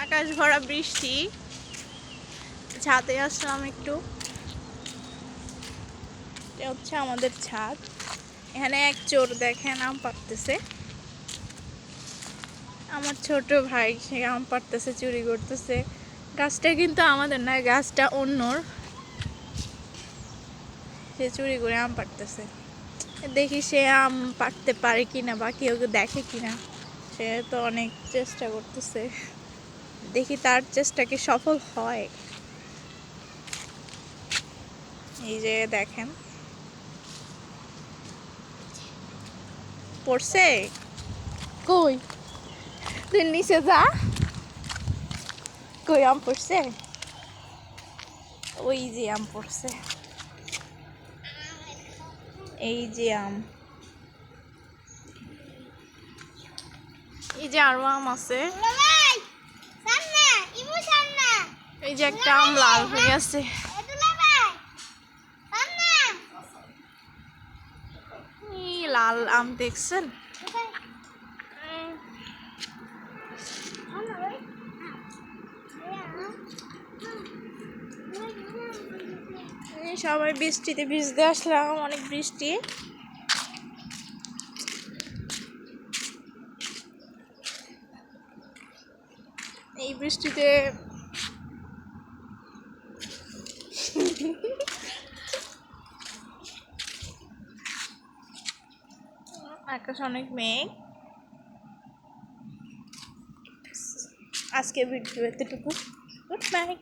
আকাশ ভরা বৃষ্টি। ছাদে আসলাম একটু। হচ্ছে আমাদের ছাদ। এখানে এক চোর দেখেন আম পাড়তেছে। আমার ছোট ভাই, সে আম পাড়তেছে, চুরি করতেছে। গাছটা কিন্তু আমাদের না, গাছটা অন্যর। সে চুরি করে আম পাড়তেছে। দেখি সে আম পাড়তে পারে কিনা বা কেউ দেখে কিনা। সে তো অনেক চেষ্টা করতেছে। দেখি তার চেষ্টা কি সফল হয়। এই যে দেখেন। পড়ছে? কই? তুই নিচে যা। কই আম পড়ছে? ওই যে আম পড়ছে। এই যে আম। এই যে আরও আম আছে। যে একটা আম লাল হয়ে গেছে লাল আম দেখছেন? সবাই বৃষ্টিতে ভিজতে আসলাম, অনেক বৃষ্টি। এই বৃষ্টিতে আকাশ অনেক মেঘ। আজকে ভিডিও এতটুকু। Good night